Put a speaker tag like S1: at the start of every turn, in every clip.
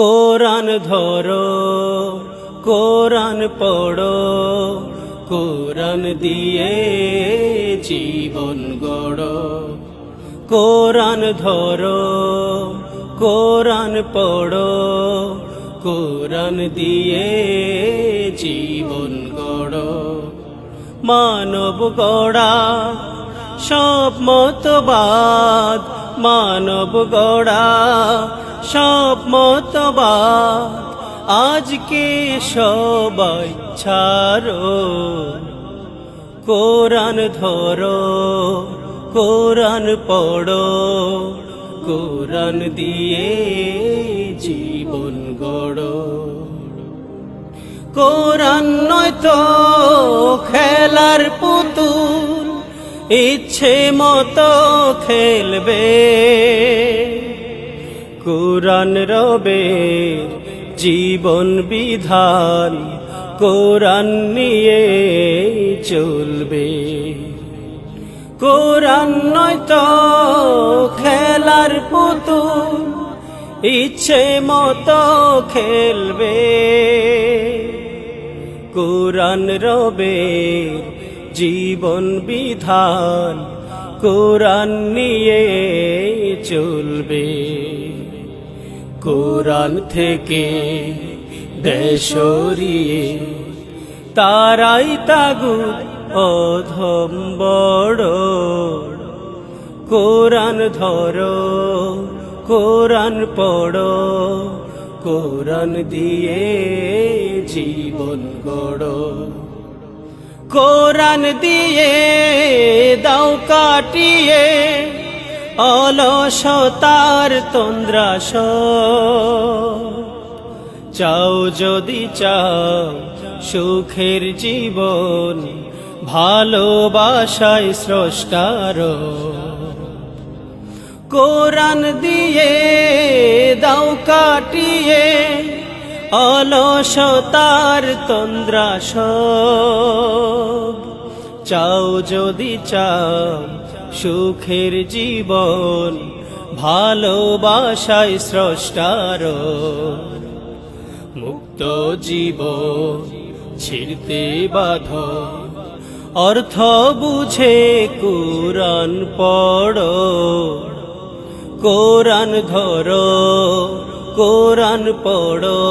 S1: কোরআন ধরো, কোরআন পড়ো, কোরআন দিয়ে জীবন গড়ো। কোরআন ধরো, কোরআন পড়ো, কোরআন দিয়ে জীবন গড়ো। মানব গড়া সব মতবাদ, মানব গড়া সব মতবাদ। আজকে সবাই ছাড়ো। কোরআন ধরো, কোরআন পড়ো, কোরআন দিয়ে জীবন গড়ো। কোরআন নয় তো খেলার পুতুল, ইচ্ছে মতো খেলবে। কোরআন রবে জীবন বিধান, কোরআন নিয়ে চলবে। কোরআন নয় তো খেলার পুতুল, ইচ্ছে মতো খেলবে। কোরআন রবে জীবন বিধান, কোরআন নিয়ে চলবে। কোরআন থেকে দেশরিয়ে তারাই তাগু অধম বড়। কোরআন ধরো, কোরআন পড়ো, কোরআন দিয়ে জীবন গড়ো। কোরআন দিয়ে দাও কাটিয়ে অলসতার তন্দ্রাস। চাও যদি চাও সুখের জীবন, ভালোবাসায় স্রষ্টার। কোরআন দিয়ে, দাও কাটিয়ে অলসতার তন্দ্রাস। চাও যদি চাও সুখের জীবন ভালোবাসায় স্রষ্টার। মুক্ত জীব ছিড়তে বাধ। অর্থ বুঝে কোরআন পড়। কোরআন ধরো, কোরআন পড়ো।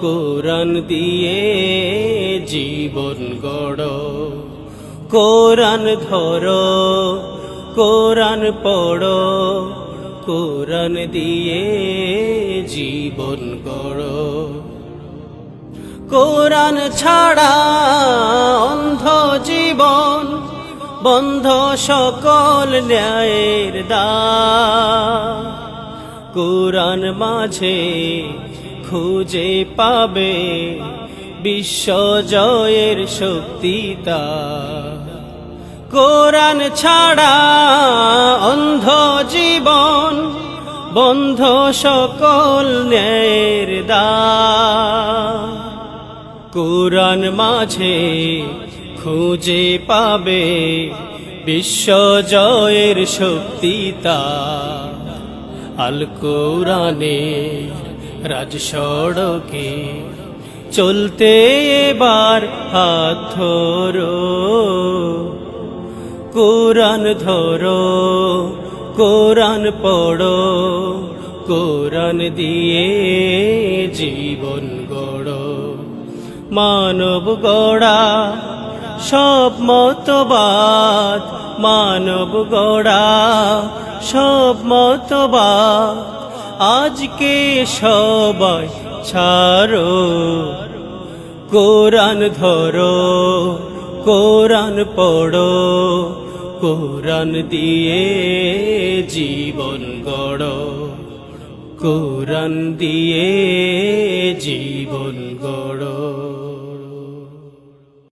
S1: কোরআন দিয়ে জীবন গড়ো। কোরআন ধরো, কোরআন পড়ো, কোরআন দিয়ে জীবন গড়ো। কোরআন ছাড়া অন্ধ জীবন বন্ধ সকল ন্যায়ের দা কোরআন মাঝে খুঁজে পাবে বিশ্ব জয়ের শক্তিতা কোরআন ছাড়া অন্ধ জীবন বন্ধ সকল নের কোরআন মাঝে খুঁজে পাবে বিশ্ব জয়ের শক্তিতা আল কোরআনে রাজ সড়কে চলতে এবার হাত কোরআন ধরো, কোরআন পড়ো, কোরআন দিয়ে জীবন গড়ো। মানব গড়া সব মতবাদ, মানব গড়া সব মতবাদ, আজকে সবাই ছাড়ো। কোরআন ধরো কোরআন পড়ো কোরআন দিয়ে জীবন গড়ো কোরআন দিয়ে জীবন গড়ো।